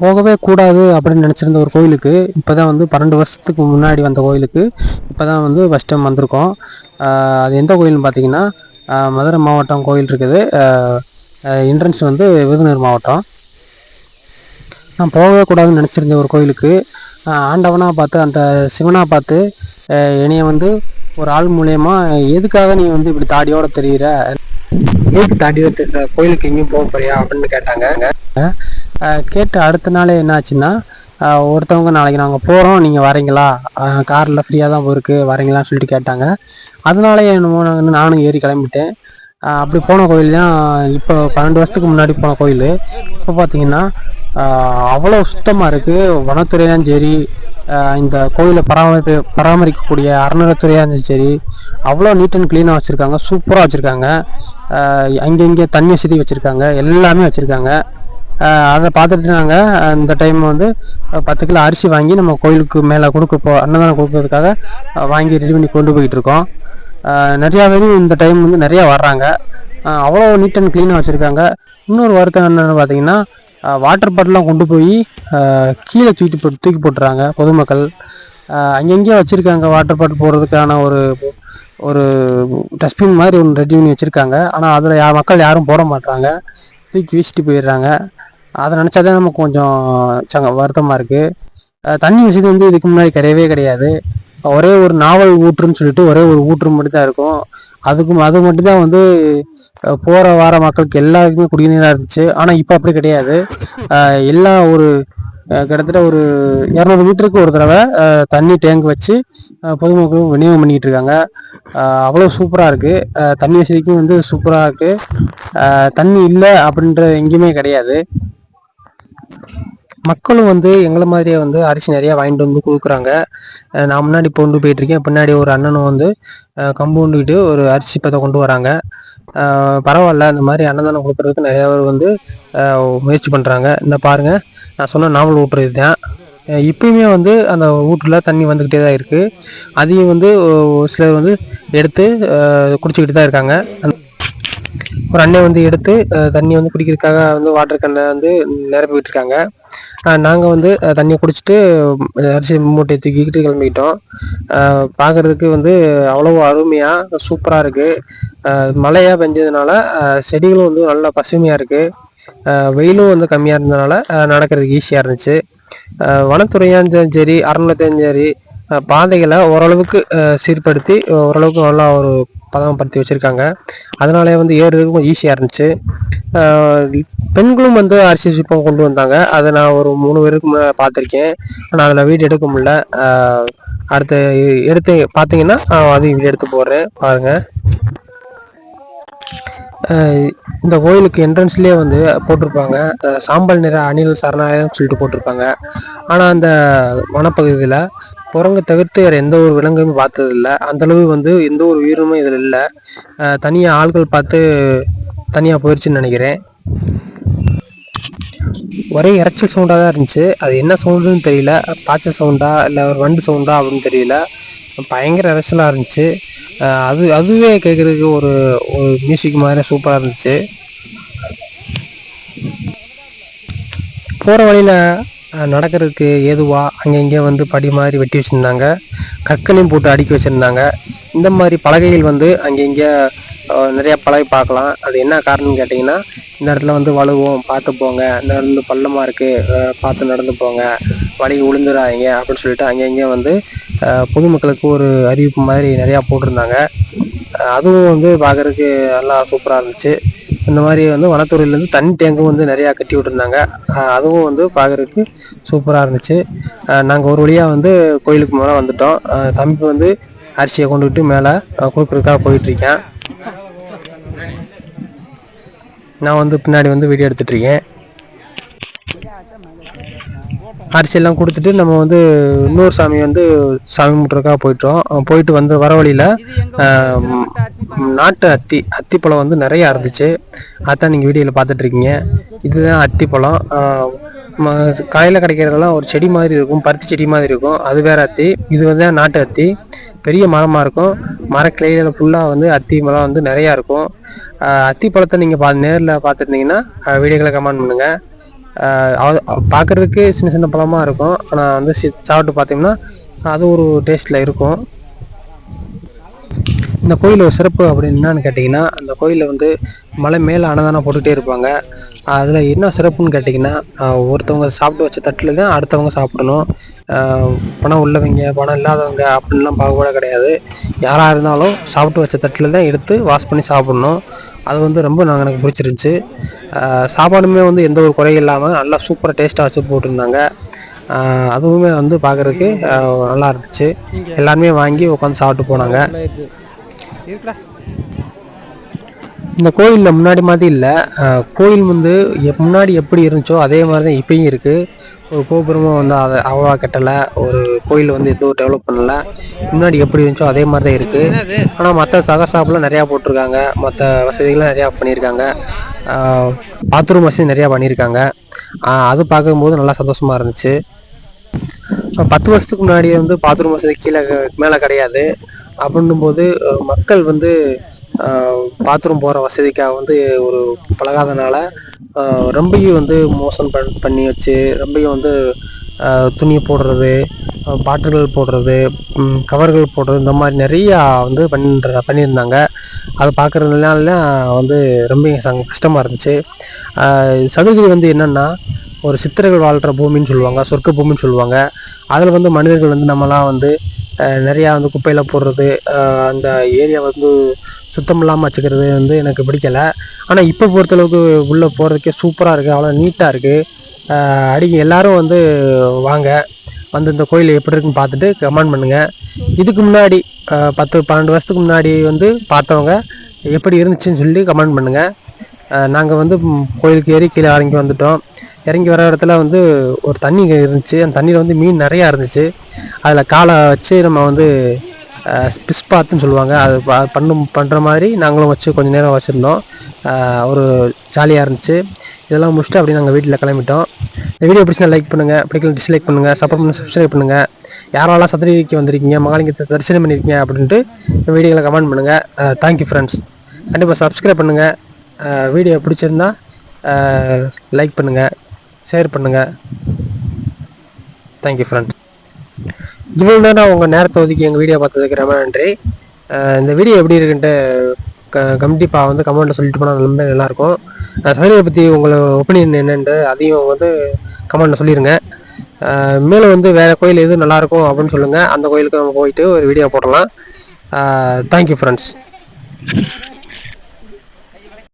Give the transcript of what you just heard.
போகவே கூடாது அப்படின்னு நினச்சிருந்த ஒரு கோயிலுக்கு இப்போ தான் வந்து பன்னெண்டு வருஷத்துக்கு முன்னாடி வந்த கோயிலுக்கு இப்போ தான் வந்து ஃபஸ்ட் டைம் வந்திருக்கோம். அது எந்த கோயில்னு பார்த்தீங்கன்னா மதுரை மாவட்டம் கோயில் இருக்குது. என்ட்ரன்ஸ் வந்து விருதுநகர் மாவட்டம். நான் போகவே கூடாதுன்னு நினச்சிருந்த ஒரு கோயிலுக்கு ஆண்டவனாக பார்த்து அந்த சிவனாக பார்த்து என்னைய வந்து ஒரு ஆள் மூலயமா எதுக்காக நீ வந்து இப்படி தாடியோட தெரியுற? எதுக்கு தாடியோட தெரியுற? கோயிலுக்கு எங்கேயும் போக போறியா? அப்படின்னு கேட்டாங்க. கேட்டு அடுத்த நாளே என்னாச்சுன்னா ஒருத்தவங்க நாளைக்கு நாங்கள் போகிறோம் நீங்கள் வரீங்களா? காரில் ஃப்ரீயாக தான் போயிருக்கு வரீங்களான்னு சொல்லிட்டு கேட்டாங்க. அதனாலே என்னமோ நாங்கள் நானும் ஏறி கிளம்பிட்டேன். அப்படி போன கோயில் தான் இப்போ பன்னெண்டு வருஷத்துக்கு முன்னாடி போன கோயில். இப்போ பார்த்தீங்கன்னா அவ்வளோ சுத்தமாக இருக்குது வனத்துறையாக சரி இந்த கோயிலை பராமரிப்பு பராமரிக்கக்கூடிய அறநிலைத்துறையாக இருந்தாலும் சரி அவ்வளோ நீட் அண்ட் க்ளீனாக வச்சுருக்காங்க சூப்பராக வச்சுருக்காங்க. அங்கே இங்கே தண்ணி வசதி வச்சுருக்காங்க எல்லாமே வச்சுருக்காங்க. அதை பார்த்துட்டு நாங்கள் அந்த டைம் வந்து பத்து கிலோ அரிசி வாங்கி நம்ம கோயிலுக்கு மேலே கொடுக்க போ அன்னதானம் கொடுக்கறதுக்காக வாங்கி ரெடி பண்ணி கொண்டு போயிட்டு இருக்கோம். நிறையா பேரும் இந்த டைம் வந்து நிறையா வர்றாங்க. அவ்வளோ நீட் அண்ட் க்ளீனாக வச்சுருக்காங்க. இன்னொரு வருத்தம் என்னென்னு பார்த்தீங்கன்னா வாட்டர் பாட்டிலாம் கொண்டு போய் கீழே தூக்கி போட்டு தூக்கி போட்டுறாங்க பொதுமக்கள். அஹ் அங்கங்கேயே வச்சுருக்காங்க வாட்டர் பாட்டில் போடுறதுக்கான ஒரு ஒரு டஸ்ட்பின் மாதிரி ஒன்று ரெடி பண்ணி வச்சுருக்காங்க. ஆனால் அதில் யா மக்கள் யாரும் போட மாட்டுறாங்க தூக்கி வீசிட்டு போயிடுறாங்க. அதை நினச்சாதான் நமக்கு கொஞ்சம் சங்க வருத்தமாக இருக்குது தண்ணி வசதி வந்து இதுக்கு முன்னாடி கிடையவே கிடையாது. ஒரே ஒரு நாவல் ஊற்றுன்னு சொல்லிட்டு ஒரே ஒரு ஊற்று மட்டும் தான் இருக்கும். அதுக்கும் அது மட்டும் தான் வந்து போகிற வார மக்களுக்கு எல்லாருக்குமே குடிநீராக இருந்துச்சு. ஆனால் இப்போ அப்படி கிடையாது. எல்லா ஒரு கிட்டத்தட்ட ஒரு இரநூறு மீட்டருக்கு ஒரு தடவை தண்ணி டேங்க் வச்சு பொதுமக்களும் விநியோகம் பண்ணிக்கிட்டு இருக்காங்க. அவ்வளோ சூப்பராக இருக்குது தண்ணி வசதிக்கும் வந்து சூப்பராக இருக்குது தண்ணி இல்லை அப்படின்ற எங்கேயுமே கிடையாது. மக்களும் வந்து எங்களை மாதிரியே வந்து அரிசி நிறையா வாங்கிட்டு வந்து கொடுக்குறாங்க. நான் முன்னாடி கொண்டு போயிட்டுருக்கேன் பின்னாடி ஒரு அண்ணனும் வந்து கம்பு கம்பவுண்டுக்கிட்டு ஒரு அரிசி பத்தை கொண்டு வராங்க. பரவாயில்ல இந்த மாதிரி அன்னதானம் கொடுக்குறதுக்கு நிறையா பேர் வந்து முயற்சி பண்ணுறாங்க இந்த பாருங்கள் நான் சொன்ன நாவல் ஊட்டுறது தான் இப்பயுமே வந்து அந்த வீட்டில் தண்ணி வந்துக்கிட்டே தான் இருக்குது அதையும் வந்து ஒரு சிலர் வந்து எடுத்து குடிச்சிக்கிட்டு தான் இருக்காங்க. ஒரு அண்ணன் வந்து எடுத்து தண்ணி வந்து குடிக்கிறதுக்காக வந்து வாட்டர் கண்ணை வந்து நிரப்பிக்கிட்டு இருக்காங்க. நாங்கள் வந்து தண்ணியை குடிச்சிட்டு அரிசி மூட்டையை தூக்கிக்கிட்டு கிளம்பிக்கிட்டோம் பார்க்குறதுக்கு பார்க்கறதுக்கு வந்து அவ்வளோ அருமையாக சூப்பராக இருக்குது மழையாக பெஞ்சதுனால செடிகளும் வந்து நல்லா பசுமையாக இருக்குது வெயிலும் வந்து கம்மியாக இருந்ததுனால நடக்கிறதுக்கு ஈஸியாக இருந்துச்சு. வனத்துறையாக இருந்தாலும் சரி அறநிலையத்தையும் சரி பாதைகளை ஓரளவுக்கு சீர்படுத்தி ஓரளவுக்கு நல்லா ஒரு பதமப்படுத்தி வச்சுருக்காங்க. அதனாலே வந்து ஏறுறதுக்கு கொஞ்சம் ஈஸியாக இருந்துச்சு பெண்களும் வந்து அரிசி சிப்பம் கொண்டு வந்தாங்க. அதை நான் ஒரு மூணு பேருக்கு பார்த்துருக்கேன். ஆனால் அதில் வீடு எடுக்க முடியல. அடுத்து எடுத்து பார்த்தீங்கன்னா அதையும் வீடியோ எடுத்து போடுறேன். பாருங்கள் இந்த கோயிலுக்கு என்ட்ரன்ஸ்லேயே வந்து போட்டிருப்பாங்க. சாம்பல் நிற அணில் சரணாலயம் சொல்லிட்டு போட்டிருப்பாங்க. ஆனால் அந்த வனப்பகுதியில் குரங்கு தவிர்த்து வேறு எந்த ஒரு விலங்குமே பார்த்ததில்ல. அந்தளவு வந்து எந்த ஒரு உயிரினமும் இதில் இல்லை. தனியாக ஆள்கள் பார்த்து தனியாக போயிடுச்சுன்னு நினைக்கிறேன். ஒரே இறைச்சல் சவுண்டாக தான் இருந்துச்சு. அது என்ன சவுண்டுன்னு தெரியல. பாய்ச்சல் சவுண்டா இல்லை ஒரு வண்டு சவுண்டா அப்படின்னு தெரியல. பயங்கர இறைச்சலாக இருந்துச்சு. அது அதுவே கேட்குறதுக்கு ஒரு ஒரு மியூசிக் மாதிரி சூப்பராக இருந்துச்சு. போகிற வழியில் நடக்கிறதுக்கு ஏதுவாக அங்கே இங்கே வந்து படி மாதிரி வெட்டி வச்சுருந்தாங்க. கற்களையும் போட்டு அடுக்கி வச்சுருந்தாங்க. இந்த மாதிரி பலகைகள் வந்து அங்கே இங்கே நிறையா பலகை பார்க்கலாம். அது என்ன காரணம்னு கேட்டிங்கன்னா இந்த இடத்துல வந்து வலுவோம் பார்த்து போங்க. இந்த இடத்துல பள்ளமாக இருக்குது பார்த்து நடந்து போங்க. வழி விழுந்துடாதீங்க அப்படின்னு சொல்லிட்டு அங்கே இங்கே வந்து பொதுமக்களுக்கு ஒரு அறிவிப்பு மாதிரி நிறையா போட்டிருந்தாங்க. அதுவும் வந்து பார்க்குறதுக்கு நல்லா சூப்பராக இருந்துச்சு. இந்த மாதிரி வந்து வனத்துறையிலேருந்து தண்ணி டேங்கும் வந்து நிறையா கட்டி விட்டுருந்தாங்க. அதுவும் வந்து பார்க்குறதுக்கு சூப்பராக இருந்துச்சு. நாங்கள் ஒரு வழியாக வந்து கோயிலுக்கு மேலே வந்துட்டோம். தம்பி வந்து அரிசியை கொண்டுக்கிட்டு மேலே கொடுக்குறதுக்காக போயிட்டுருக்கேன் நான் வந்து பின்னாடி வந்து வீடியோ எடுத்துகிட்ருக்கேன் அரிசியெல்லாம் கொடுத்துட்டு நம்ம வந்து இன்னொரு சாமி வந்து சாமி கும்பிட்றதுக்காக போயிட்டோம். போயிட்டு வந்து வர வழியில் நாட்டு அத்தி அத்திப்பழம் வந்து நிறையா இருந்துச்சு அதான் நீங்கள் வீடியோவில் பார்த்துட்ருக்கீங்க. இதுதான் அத்திப்பழம். காலையில் கிடைக்கிறதெல்லாம் ஒரு செடி மாதிரி இருக்கும் பருத்தி செடி மாதிரி இருக்கும். அது வேற அத்தி. இது வந்து நாட்டு அத்தி. பெரிய மரமாக இருக்கும். மரக்கிளையில ஃபுல்லாக வந்து அத்தி மரம் வந்து நிறையா இருக்கும். அத்தி பழத்தை நீங்கள் பா நேரில் பார்த்துருந்தீங்கன்னா வீடியோக்களை கமெண்ட் பண்ணுங்கள் பார்க்குறதுக்கு சின்ன சின்ன பழமாக இருக்கும். ஆனால் வந்து சி சாப்பிட்டு பார்த்தீங்கன்னா அது ஒரு டேஸ்ட்டில் இருக்கும். இந்த கோயில் ஒரு சிறப்பு அப்படின்னு என்னன்னு கேட்டிங்கன்னா அந்த கோயிலில் வந்து மலை மேலே அன்னதானம் போட்டுகிட்டே இருப்பாங்க. அதில் என்ன சிறப்புன்னு கேட்டிங்கன்னா ஒருத்தவங்க சாப்பிட்டு வச்ச தட்டில் தான் அடுத்தவங்க சாப்பிடணும். பணம் உள்ளவங்க பணம் இல்லாதவங்க அப்படின்லாம் பாகுபாடு கிடையாது. யாராக இருந்தாலும் சாப்பிட்டு வச்ச தட்டில் தான் எடுத்து வாஷ் பண்ணி சாப்பிட்ணும். அது வந்து ரொம்ப நாங்கள் எனக்கு பிடிச்சிருந்துச்சி. சாப்பாடுமே வந்து எந்த ஒரு குறையும் இல்லாமல் நல்லா சூப்பராக டேஸ்ட்டாக வச்சு போட்டிருந்தாங்க. அதுவுமே வந்து பார்க்குறதுக்கு நல்லா இருந்துச்சு. எல்லாருமே வாங்கி உட்காந்து சாப்பிட்டு போனாங்க. இந்த கோயிலில் முன்னாடி மாதிரி இல்லை. கோயில் வந்து முன்னாடி எப்படி இருந்துச்சோ அதே மாதிரி தான் இப்பயும் இருக்குது ஒரு கோபுரமும் வந்து அதை அவ்வளோ கட்டலை. ஒரு கோயில் வந்து எதுவும் டெவலப் பண்ணலை. முன்னாடி எப்படி இருந்துச்சோ அதே மாதிரி தான் இருக்குது ஆனால் மற்ற சகசாப்லாம் நிறையா போட்டிருக்காங்க. மற்ற வசதிகள்லாம் நிறையா பண்ணியிருக்காங்க. பாத்ரூம் வசதி நிறையா பண்ணியிருக்காங்க. அது பார்க்கும்போது நல்லா சந்தோஷமாக இருந்துச்சு. பத்து வருஷத்துக்கு முன்னாடி வந்து பாத்ரூம் வசதி கீழே மேலே கிடையாது. அப்படின்னும் போது மக்கள் வந்து பாத்ரூம் போகிற வசதிக்காக வந்து ஒரு பழகாதனால ரொம்பையும் வந்து மோசம் பண் பண்ணி வச்சு ரொம்பையும் வந்து துணியை போடுறது பாட்டில்கள் போடுறது கவர்கள் போடுறது இந்த மாதிரி நிறையா வந்து பண்ணுற பண்ணியிருந்தாங்க. அதை பார்க்குறதுனால வந்து ரொம்ப கஷ்டமாக இருந்துச்சு. சதுர்கிரி வந்து என்னென்னா ஒரு சித்திரர்கள் வாழ்கிற பூமின்னு சொல்லுவாங்க சொர்க்க பூமின்னு சொல்லுவாங்க. அதில் வந்து மனிதர்கள் வந்து நம்மலாம் வந்து நிறையா வந்து குப்பையில் போடுறது அந்த ஏரியா வந்து சுத்தம் இல்லாமல் வச்சுக்கிறது வந்து எனக்கு பிடிக்கலை. ஆனால் இப்போ பொறுத்தளவுக்கு உள்ளே போகிறதுக்கே சூப்பராக இருக்குது அவ்வளோ நீட்டாக இருக்குது அடிக்க எல்லோரும் வந்து வாங்க. வந்து இந்த கோயில் எப்படி இருக்குன்னு பார்த்துட்டு கமெண்ட் பண்ணுங்கள் இதுக்கு முன்னாடி பத்து பன்னெண்டு வருஷத்துக்கு முன்னாடி வந்து பார்த்தவங்க எப்படி இருந்துச்சுன்னு சொல்லி கமெண்ட் பண்ணுங்கள் நாங்கள் வந்து கோயிலுக்கு ஏறி கீழே இறங்கி வந்துட்டோம். இறங்கி வர இடத்துல வந்து ஒரு தண்ணி இருந்துச்சு. அந்த தண்ணியில் வந்து மீன் நிறையா இருந்துச்சு. அதில் காலை வச்சு நம்ம வந்து பிஸ்பாத்துன்னு சொல்லுவாங்க. அது பண்ணும் பண்ணுற மாதிரி நாங்களும் வச்சு கொஞ்சம் நேரம் வச்சுருந்தோம். ஒரு ஜாலியாக இருந்துச்சு. இதெல்லாம் முடிச்சுட்டு அப்படியே நாங்கள் வீட்டில் கிளம்பிட்டோம். இந்த வீடியோ பிடிச்சா லைக் பண்ணுங்கள் பிடிக்கல டிஸ்லைக் பண்ணுங்கள் சப்போர்ட் பண்ணி சப்ஸ்கிரைப் பண்ணுங்கள் யாரெல்லாம் சதுரகிரிக்கு வந்திருக்கீங்க மகாலிங்கத்தை தரிசனம் பண்ணியிருக்கீங்க அப்படின்ட்டு வீடியோவில் கமெண்ட் பண்ணுங்கள் தேங்க்யூ ஃப்ரெண்ட்ஸ் கண்டிப்பாக சப்ஸ்கிரைப் பண்ணுங்கள் வீடியோ பிடிச்சிருந்தா லைக் பண்ணுங்கள் ஷேர் பண்ணுங்கள் தேங்க்யூ ஃப்ரெண்ட்ஸ் இவ்வளோ நேரம் உங்கள் நேரத்தை ஒதுக்கி எங்கள் வீடியோ பார்த்ததுக்கு ரொம்ப நன்றி. இந்த வீடியோ எப்படி இருக்குன்ட்டு க கண்டிப்பாக வந்து கமெண்ட்டில் சொல்லிட்டு போனால் ரொம்ப நல்லாயிருக்கும். சதுரையை பற்றி உங்களோட ஒப்பீனியன் என்னென்று அதையும் வந்து கமெண்ட்டில் சொல்லிடுங்க மேலும் வந்து வேறு கோயில் எது நல்லாயிருக்கும் அப்படின்னு சொல்லுங்கள் அந்த கோயிலுக்கு நம்ம போயிட்டு ஒரு வீடியோ போடலாம். Thank you friends